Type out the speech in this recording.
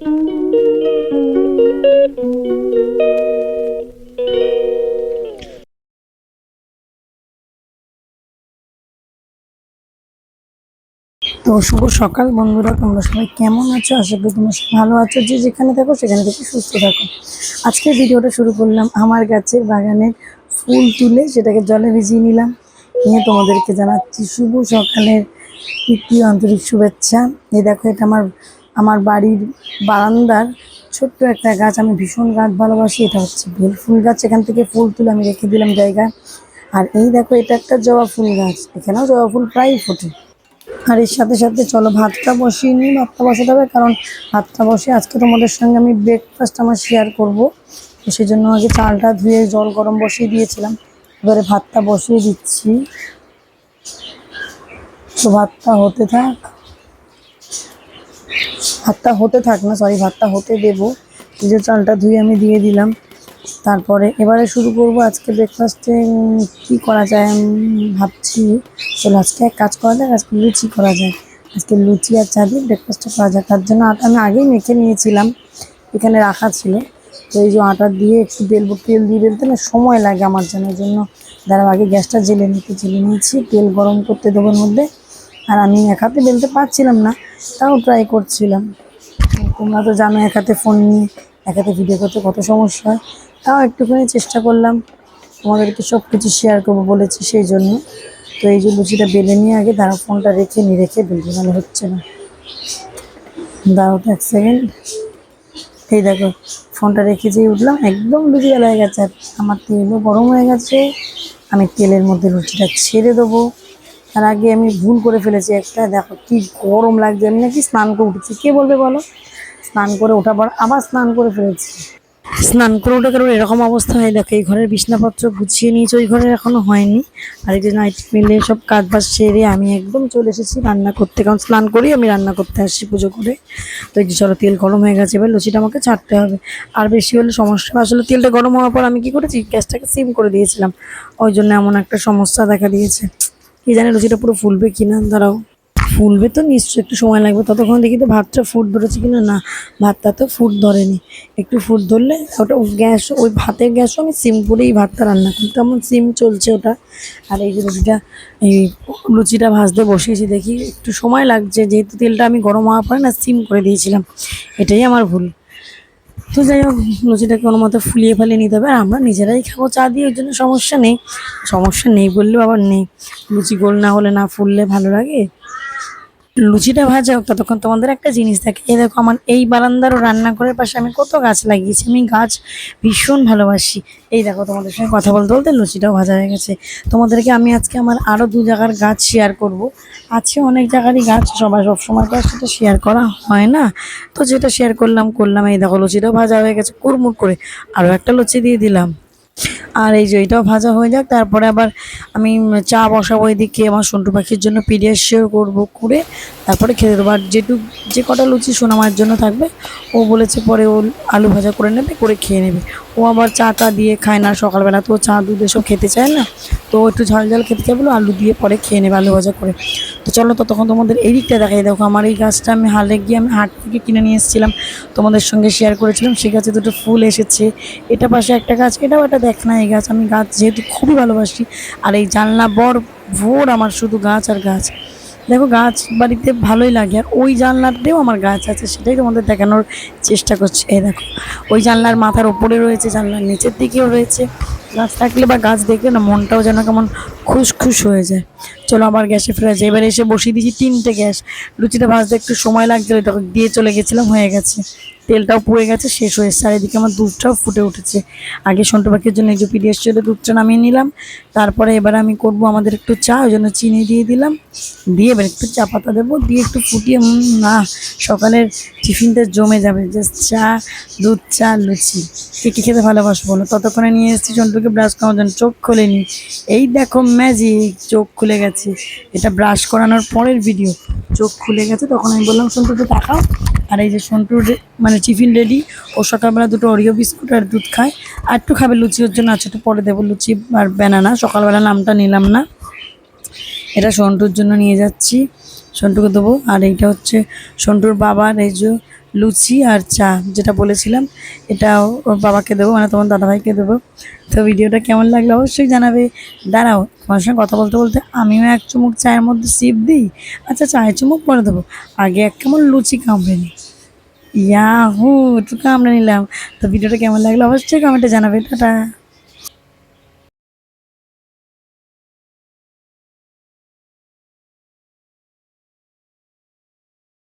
তো শুভ সকাল বন্ধুরা, তোমরা সবাই কেমন আছো? আশা করি তোমরা ভালো আছো। যে যেখানে থাকো, সেখানে থেকে সুস্থ থাকো। আজকের ভিডিওটা শুরু করলাম আমার গাছের বাগানের ফুল তুলে, সেটাকে জলে ভিজিয়ে নিলাম। নিয়ে তোমাদেরকে জানাচ্ছি শুভ সকালের তৃতীয় আন্তরিক শুভেচ্ছা। এই দেখো, এটা আমার আমার বাড়ির বারান্দার ছোট্ট একটা গাছ, আমি ভীষণ গাছ ভালোবাসি। এটা হচ্ছে বেল ফুল গাছ, এখান থেকে ফুল তুলে আমি রেখে দিলাম জায়গায়। আর এই দেখো, এটা একটা জবা ফুল গাছ। এখানেও জবা ফুল প্রায়ই ফোটে। আর এর সাথে সাথে চলো, ভাতটা বসিয়ে নিই, ভাতটা বসাতে হবে, কারণ ভাতটা বসে আজকে তোমাদের সঙ্গে আমি ব্রেকফাস্ট আমার শেয়ার করব। তো সেই জন্য আগে চালটা ধুয়ে জল গরম বসিয়ে দিয়েছিলাম। এবারে ভাতটা বসিয়ে দিচ্ছি। তো ভাতটা হতে থাক। ভাতটা হতে থাক না সরি ভাতটা হতে দেবো। যে চালটা ধুয়ে আমি দিয়ে দিলাম। তারপরে এবারে শুরু করব আজকে ব্রেকফাস্টে কি করা যায় আমি ভাবছি। চলো আজকে এক কাজ করা যায় আজকে লুচি করা যায় আজকে লুচি আর চা দিয়ে ব্রেকফাস্টটা করা যায় তার জন্য আটা আমি আগেই মেখে নিয়েছিলাম, এখানে রাখা ছিল। তো এই যে আটা দিয়ে একটু বেলবো, তেল দিয়ে বেলতে না সময় লাগে আমার জন্য। জন্য দাঁড়াও, আগে গ্যাসটা জেলে নিতে জেলে নিয়েছি, তেল গরম করতে দেবোর মধ্যে। আর আমি এক হাতে বেলতে পারছিলাম না, তাও ট্রাই করছিলাম। তোমরা তো জানো এক হাতে ফোন নিয়ে এক হাতে ভিডিও করতে কত সমস্যা হয়। তাও একটুখানি চেষ্টা করলাম। তোমাদেরকে সব কিছু শেয়ার করব বলেছি সেই জন্য। তো এই যে লুচিটা বেলে নিয়ে আগে দাঁড়া ফোনটা রেখে, নিয়ে রেখে বেলতে মানে হচ্ছে না। দাঁড়াও তো এক সেকেন্ড এই দেখো ফোনটা রেখে যেই উঠলাম, একদম লুচি বেলা হয়ে গেছে। আর আমার তেলও গরম হয়ে গেছে। আমি তেলের মধ্যে লুচিটা ছেড়ে দেবো। তার আগে আমি ভুল করে ফেলেছি একটা, দেখো কি গরম লাগছে। আমি নাকি স্নান করে উঠেছি। কে বলবে বলো? স্নান করে ওঠার পর আবার স্নান করে ফেলেছি। স্নান করে উঠে কারণ এরকম অবস্থা হয়। দেখো, এই ঘরের বিছনাপত্র গুছিয়ে নিয়েছি, ওই ঘরের এখনও হয়নি। আর এই যে নাইট মিলে সব কাজ বাজ সেরে আমি একদম চলে এসেছি রান্না করতে। কারণ স্নান করেই আমি রান্না করতে আসছি পুজো করে। তো এই যে চলো, তেল গরম হয়ে গেছে, এবার লুচিটা আমাকে ছাড়তে হবে। আর বেশি হলে সমস্যা আসলে তেলটা গরম হওয়ার পর আমি কি করেছি, গ্যাসটাকে সিম করে দিয়েছিলাম। ওই জন্য এমন একটা সমস্যা দেখা দিয়েছে। কি জানি লুচিটা পুরো ফুলবে কিনা, দাঁড়াও। ফুলবে তো নিশ্চয়ই, একটু সময় লাগবে। ততক্ষণ দেখি তো ভাতটা ফুট ধরেছে কিনা। না, ভাতটা তো ফুট ধরেনি। একটু ফুট ধরলে ওটা গ্যাস, ওই ভাতের গ্যাসও আমি সিম করেই ভাতটা রান্না করি। তেমন সিম চলছে ওটা। আর এই যে লুচিটা এই লুচিটা ভাজতে বসিয়েছি, দেখি একটু সময় লাগছে। যেহেতু তেলটা আমি গরম হওয়ার পরে না, সিম করে দিয়েছিলাম। এটাই আমার ভুল। তো যাই হোক লুচিটাকে কোনো মতো ফুলিয়ে ফালিয়ে নিতে হবে। আর আমরা নিজেরাই খাব চা দিয়ে ওই জন্য সমস্যা নেই। সমস্যা নেই বললেও আবার নেই। লুচি গোল না হলে না ফুললে ভালো লাগে? লুচিটা ভাজা হোক, ততক্ষণ তোমাদের একটা জিনিস থাকে। এই দেখো আমার এই বারান্দারও রান্নাঘরের পাশে আমি কত গাছ লাগিয়েছি, আমি গাছ ভীষণ ভালোবাসি। এই দেখো তোমাদের সঙ্গে কথা বলতে বলতে লুচিটাও ভাজা হয়ে গেছে। তোমাদেরকে আমি আজকে আমার আরও দু জায়গার গাছ শেয়ার করব। আছে অনেক জায়গারই গাছ সবাই সবসময় তো সেটা শেয়ার করা হয় না। তো যেটা শেয়ার করলাম করলাম, এই দেখো লুচিটাও ভাজা হয়ে গেছে, কুড়মুড় করে আরও একটা লুচি দিয়ে দিলাম। আর এই যে এটাও ভাজা হয়ে যাক, তারপরে আবার আমি চা বসাবো এদিকে, আমার সন্টু পাখির জন্য পিডিয়া শেয়ার করব করে, তারপরে খেতে দেবো। আর যেটু যে কটা লুচি সোনামার জন্য থাকবে, ও বলেছে পরে ও আলু ভাজা করে নেবে, করে খেয়ে নেবে। ও আবার চা চাটা দিয়ে খায় না সকালবেলা, তো চা দুধ এসব খেতে চায় না। তো একটু ঝাল ঝাল খেতে চাই বলে আলু দিয়ে পরে খেয়ে নেবে আলু ভাজা করে। তো চলো তো তখন তোমাদের এই দিকটা দেখাই। দেখো আমার এই গাছটা আমি হালে গিয়ে আমি হাট থেকে কিনে নিয়ে এসেছিলাম। তোমাদের সঙ্গে শেয়ার করেছিলাম। সেই গাছে দুটো ফুল এসেছে। এটা পাশে একটা গাছ, এটাও একটা দেখ না এই গাছ। আমি গাছ যেহেতু খুবই ভালোবাসি। আর এই জানলা বর, ভোর আমার শুধু গাছ আর গাছ। দেখো গাছ বাড়িতে ভালোই লাগে, আর ওই জানলাতেও আমার গাছ আছে, সেটাই তোমাদের দেখানোর চেষ্টা করছি। এই দেখো, ওই জানলার মাথার ওপরে রয়েছে, জানলার নিচের দিকেও রয়েছে। গাছ থাকলে বা গাছ দেখলে না মনটাও যেন কেমন খুশ খুশ হয়ে যায়। চলো আবার গ্যাসে ফিরে যায় এবার এসে বসিয়ে দিয়েছি তিনটে গ্যাস। লুচিটা ভাজতে একটু সময় লাগছিল তখন দিয়ে চলে গেছিলাম, হয়ে গেছে। তেলটাও পুড়ে গেছে, শেষ হয়ে আর আমার দুধটাও ফুটে উঠেছে। আগে সন্টু পাখির জন্য একটু যে পিডিএস ছিল, দুধটা নামিয়ে নিলাম। তারপরে এবার আমি করব আমাদের একটু চা, ওই জন্য চিনি দিয়ে দিলাম। দিয়ে এবার একটু চা পাতা দেবো, দিয়ে একটু ফুটিয়ে না, সকালের টিফিনটা জমে যাবে। জাস্ট চা, দুধ, চা, লুচি। কে কী খেতে ভালোবাসো বলো? ততক্ষণে নিয়ে এসেছি সন্টুকে ব্রাশ করানোর জন্য। চোখ খোলেনি। এই দেখো ম্যাজিক চোখ খুলে গেছে। এটা ব্রাশ করানোর পরের ভিডিও চোখ খুলে গেছে, তখন আমি বললাম সন্টুকে তাকাও আর এই যে সন্টুর মানে টিফিন রেডি ও সকালবেলা দুটো অরিও বিস্কুট আর দুধ খায়। আর একটু খাবে লুচি ওর জন্য আছে একটু পরে দেবো লুচি আর ব্যানানা সকালবেলা নামটা নিলাম না। এটা সন্টুর জন্য নিয়ে যাচ্ছি। সন্টুকে দেবো। আর এইটা হচ্ছে সন্টুর বাবার এই যে লুচি আর চা, যেটা বলেছিলাম, এটাও ওর বাবাকে দেবো মানে তোমার দাদাভাইকে দেবো। তো ভিডিওটা কেমন লাগল অবশ্যই জানাবে। দাঁড়াও, তোমার সঙ্গে কথা বলতে বলতে আমিও এক চুমুক চায়ের মধ্যে সিপ দিই। আচ্ছা চায়ের চুমুক পরে দেবো। আগে এক কেমন লুচি কামড়ে নিই। ইয়াহু, একটু কামড়ে নিলাম। তো ভিডিওটা কেমন লাগল অবশ্যই কমেন্টে জানাবে। টাটা।